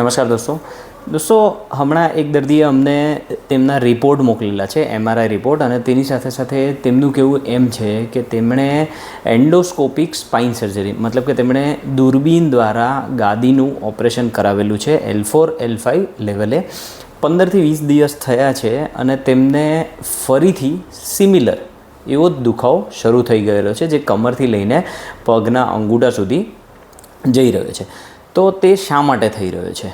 નમસ્કાર દોસ્તો. દોસ્તો, હમણાં એક દર્દીએ અમને તેમના રિપોર્ટ મોકલેલા છે એમઆરઆઈ રિપોર્ટ અને તેની સાથે સાથે તેમનું કહેવું એમ છે કે તેમણે એન્ડોસ્કોપિક સ્પાઇન સર્જરી મતલબ કે તેમણે દૂરબીન દ્વારા ગાદીનું ઓપરેશન કરાવેલું છે એલ ફોર એલ ફાઇવ લેવલે પંદરથી વીસ દિવસ થયા છે અને તેમને ફરીથી સિમિલર એવો જ દુખાવો શરૂ થઈ ગયેલો છે, જે કમરથી લઈને પગના અંગૂઠા સુધી જઈ રહ્યો છે. તો તે શા માટે થઈ રહ્યો છે?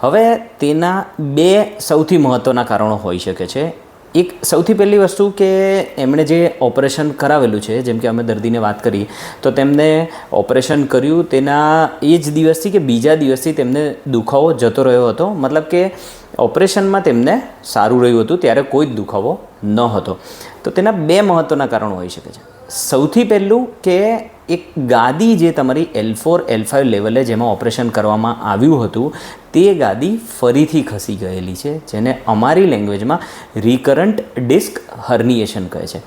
હવે તેના બે સૌથી મહત્ત્વના કારણો હોઈ શકે છે. એક સૌથી પહેલી વસ્તુ કે એમણે જે ઓપરેશન કરાવેલું છે, જેમ કે અમે દર્દીને વાત કરી, તો તેમને ઓપરેશન કર્યું તેના એ જ દિવસથી કે બીજા દિવસથી તેમને દુખાવો જતો રહ્યો હતો. મતલબ કે ઓપરેશનમાં તેમને સારું રહ્યું હતું, ત્યારે કોઈ જ દુખાવો ન હતો. તો તેના બે મહત્ત્વના કારણો હોઈ શકે છે. સૌથી પહેલું કે એક ગાદી જે તમારી એલ ફોર એલ ફાઇવ લેવલે જેમાં ઓપરેશન કરવામાં આવ્યું હતું તે ગાદી ફરીથી ખસી ગયેલી છે, જેને અમારી લેંગ્વેજમાં રિકરન્ટ ડિસ્ક હર્નિએશન કહે છે.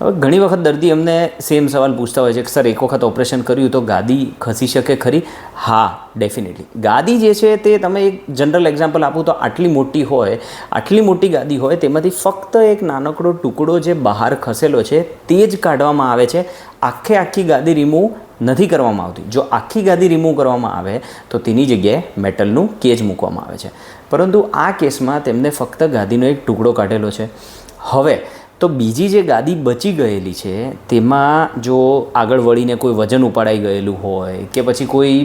હવે ઘણી વખત દર્દી અમને સેમ સવાલ પૂછતા હોય છે કે, સર, એક વખત ઓપરેશન કર્યું તો ગાદી ખસી શકે ખરી? હા ડેફિનેટલી ગાદી જે છે તે તમે એક જનરલ એક્ઝામ્પલ આપું તો આટલી મોટી હોય, આટલી મોટી ગાદી હોય, તેમાંથી ફક્ત એક નાનકડો ટુકડો જે બહાર ખસેલો છે, તે જ કાઢવામાં આવે છે. આખે આખી ગાદી રિમૂવ નથી કરવામાં આવતી. જો આખી ગાદી રિમૂવ કરવામાં આવે, તો તેની જગ્યાએ મેટલનું કેજ મૂકવામાં આવે છે. પરંતુ આ કેસમાં તેમને ફક્ત ગાદીનો એક ટુકડો કાઢેલો છે. હવે તો બીજી જે ગાદી બચી ગયેલી છે, તેમાં જો આગળ વળીને કોઈ વજન ઉપાડાઈ ગયેલું હોય કે પછી કોઈ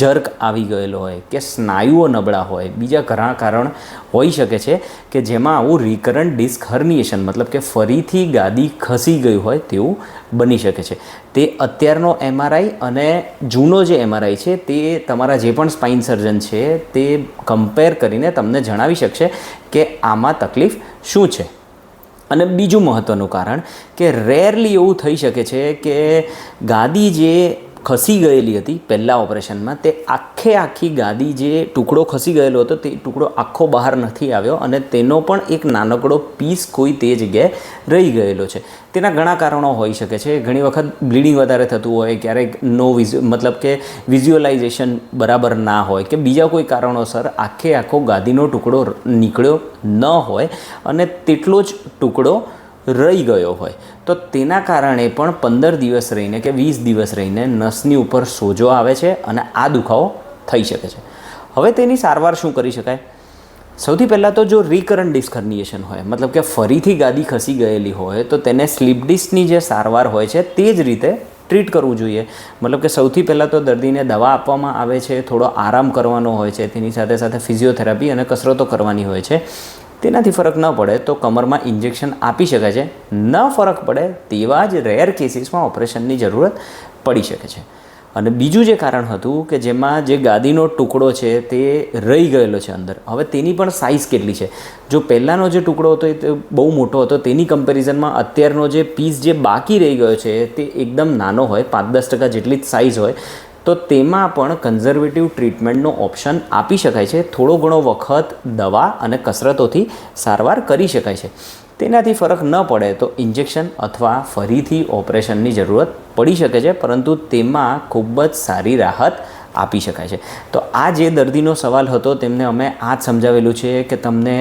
જર્ક આવી ગયેલો હોય કે સ્નાયુઓ નબળા હોય, બીજા ઘણા કારણ હોઈ શકે છે કે જેમાં આવું રિકરન્ટ ડિસ્ક હર્નિએશન મતલબ કે ફરીથી ગાદી ખસી ગઈ હોય તેવું બની શકે છે. તે અત્યારનો એમઆરઆઈ અને જૂનો જે એમઆરઆઈ છે, તે તમારા જે પણ સ્પાઇન સર્જન છે, તે કમ્પેર કરીને તમને જણાવી શકશે કે આમાં તકલીફ શું છે. અને બીજું મહત્ત્વનું કારણ કે રેરલી એવું થઈ શકે છે કે ગાદી જે ખસી ગયેલી હતી પહેલાં ઓપરેશનમાં, તે આખે આખી ગાદી જે ટુકડો ખસી ગયેલો હતો, તે ટુકડો આખો બહાર નથી આવ્યો અને તેનો પણ એક નાનકડો પીસ કોઈ તે જગ્યાએ રહી ગયેલો છે. તેના ઘણા કારણો હોઈ શકે છે. ઘણી વખત બ્લીડિંગ વધારે થતું હોય, ક્યારેક નો વિઝ મતલબ કે વિઝ્યુઅલાઇઝેશન બરાબર ના હોય કે બીજા કોઈ કારણોસર આખે આખો ગાદીનો ટુકડો નીકળ્યો ન હોય અને તેટલો જ ટુકડો રહી ગયો હોય. તો તેના કારણે પણ પંદર દિવસ રહીને કે વીસ દિવસ રહીને નસની ઉપર સોજો આવે છે અને આ દુખાવો થઈ શકે છે. હવે તેની સારવાર શું કરી શકાય? સૌથી પહેલાં તો જો રિકરન્ટ ડિસ્કર્નિએશન હોય, મતલબ કે ફરીથી ગાદી ખસી ગયેલી હોય, તો તેને સ્લીપ ડિસ્કની જે સારવાર હોય છે તે જ રીતે ટ્રીટ કરવું જોઈએ. મતલબ કે સૌથી પહેલાં તો દર્દીને દવા આપવામાં આવે છે, થોડો આરામ કરવાનો હોય છે, તેની સાથે સાથે ફિઝિયોથેરાપી અને કસરતો કરવાની હોય છે. તેનાથી ફરક ન પડે તો કમરમાં ઇન્જેક્શન આપી શકાય છે. ન ફરક પડે તેવા જ રેર કેસીસમાં ઓપરેશનની જરૂરત પડી શકે છે. અને બીજું જે કારણ હતું કે જેમાં જે ગાદીનો ટુકડો છે તે રહી ગયેલો છે અંદર. હવે તેની પણ સાઇઝ કેટલી છે? જો પહેલાંનો જે ટુકડો હતો એ બહુ મોટો હતો, તેની કમ્પેરિઝનમાં અત્યારનો જે પીસ જે બાકી રહી ગયો છે તે એકદમ નાનો હોય, પાંચ દસ ટકા જેટલી જ સાઇઝ હોય તો તેમાં પણ કન્ઝર્વેટિવ ટ્રીટમેન્ટનો ઓપ્શન આપી શકાય છે. થોડો ઘણો વખત દવા અને કસરતોથી સારવાર કરી શકાય છે. તેનાથી ફરક ન પડે તો ઇન્જેક્શન અથવા ફરીથી ઓપરેશનની જરૂરત પડી શકે છે, પરંતુ તેમાં ખૂબ જ સારી રાહત આપી શકાય છે. તો આ જે દર્દીનો સવાલ હતો તેમને અમે આ જ સમજાવેલું છે કે તમને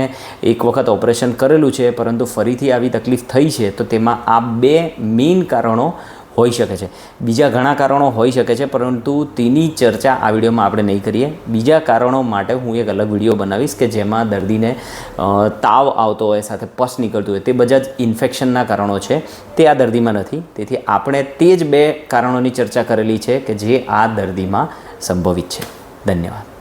એક વખત ઓપરેશન કરેલું છે, પરંતુ ફરીથી આવી તકલીફ થઈ છે, તો તેમાં આ બે મેઇન કારણો હોઈ શકે છે. બીજા ઘણા કારણો હોઈ શકે છે, પરંતુ તેની ચર્ચા આ વિડીયોમાં આપણે નહીં કરીએ. બીજા કારણો માટે હું એક અલગ વીડિયો બનાવીશ કે જેમાં દર્દીને તાવ આવતો હોય, સાથે પસ નીકળતું હોય, તે બધા જ ઇન્ફેક્શનના કારણો છે. તે આ દર્દીમાં નથી. તેથી આપણે તે જ બે કારણોની ચર્ચા કરેલી છે કે જે આ દર્દીમાં સંભવિત છે. ધન્યવાદ.